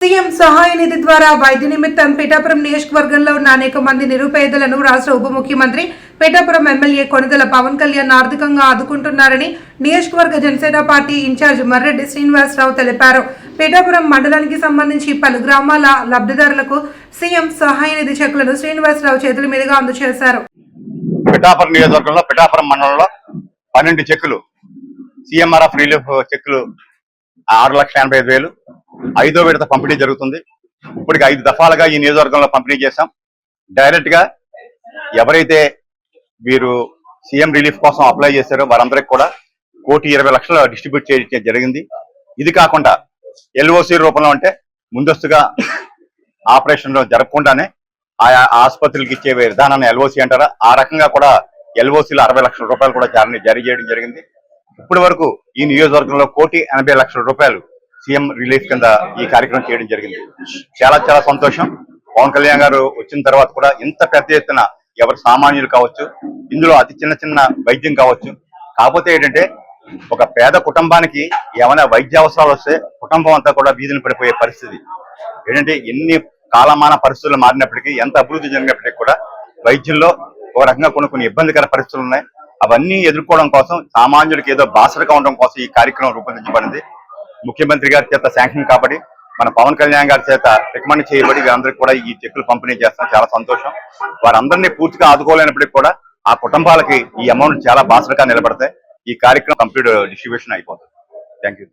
CM సహాయ నిధి ద్వారా వైద్య నిమిత్తం పిఠాపురం నియోజకవర్గంలో ఉన్న అనేక మంది నిరుపేదలను రాష్ట్ర ఉప ముఖ్యమంత్రి పిఠాపురం ఎమ్మెల్యే కొనిదెల పవన్ కళ్యాణ్ ఆర్థికంగా ఆదుకుంటున్నారని నియోజకవర్గ జనసేన పార్టీ ఇన్ఛార్జ్ మర్రెడ్డి శ్రీనివాసరావు తెలిపారు. పిఠాపురం మండలానికి సంబంధించి పలు గ్రామాల లబ్ధిదారులకు సీఎం సహాయ నిధి చెక్కులను శ్రీనివాసరావు చేతుల మీదుగా అందజేశారు. పిఠాపురం నియోజకవర్గంలో పిఠాపురం మండలంలో పన్నెండు చెక్కులు సీఎంఆర్ఎఫ్ రిలీఫ్ చెక్కులు ఆరు లక్షల ఎనభై ఐదు వేలు ఐదో విడత పంపిణీ జరుగుతుంది. ఇప్పటికి ఐదు దఫాలుగా ఈ నియోజకవర్గంలో పంపిణీ చేశాం. డైరెక్ట్గా ఎవరైతే వీరు సీఎం రిలీఫ్ కోసం అప్లై చేశారో వారందరికి కూడా కోటి ఇరవై లక్షలు డిస్ట్రిబ్యూట్ చేయడం జరిగింది. ఇది కాకుండా ఎల్ఓసి రూపంలో అంటే ముందస్తుగా ఆపరేషన్ జరగకుండానే ఆయా ఆసుపత్రులకు ఇచ్చే విధానాన్ని ఎల్ఓసి అంటారా? ఆ రకంగా కూడా ఎల్ఓసీలో అరవై లక్షల రూపాయలు కూడా జారీ జారీ చేయడం జరిగింది. ఇప్పటి వరకు ఈ నియోజకవర్గంలో కోటి ఎనభై లక్షల రూపాయలు సీఎం రిలీఫ్ కింద ఈ కార్యక్రమం చేయడం జరిగింది. చాలా చాలా సంతోషం. పవన్ కళ్యాణ్ గారు వచ్చిన తర్వాత కూడా ఇంత పెద్ద ఎత్తున ఎవరు సామాన్యులు కావచ్చు ఇందులో అతి చిన్న చిన్న వైద్యం కావచ్చు. కాకపోతే ఏంటంటే ఒక పేద కుటుంబానికి ఏమైనా వైద్య అవసరాలు వస్తే కుటుంబం అంతా కూడా వీధిని పడిపోయే పరిస్థితి. ఏంటంటే ఎన్ని కాలమాన పరిస్థితులు మారినప్పటికీ ఎంత అభివృద్ధి జరిగినప్పటికీ కూడా వైద్యంలో ఒక రకంగా కొన్ని కొన్ని ఇబ్బందికర పరిస్థితులు ఉన్నాయి. అవన్నీ ఎదుర్కోవడం కోసం సామాన్యుడికి ఏదో బాసరగా ఉండడం కోసం ఈ కార్యక్రమం రూపొందించబడింది. ముఖ్యమంత్రి గారి చేత శాంక్షన్ కాబట్టి మన పవన్ కళ్యాణ్ గారి చేత రికమెండ్ చేయబడి వీరందరికీ కూడా ఈ చెక్కులు పంపిణీ చేస్తాం. చాలా సంతోషం. వారందరినీ పూర్తిగా ఆదుకోలేనప్పటికీ కూడా ఆ కుటుంబాలకి ఈ అమౌంట్ చాలా బాసరగా నిలబడతాయి. ఈ కార్యక్రమం కంప్లీట్ డిస్ట్రిబ్యూషన్ అయిపోతుంది. Thank you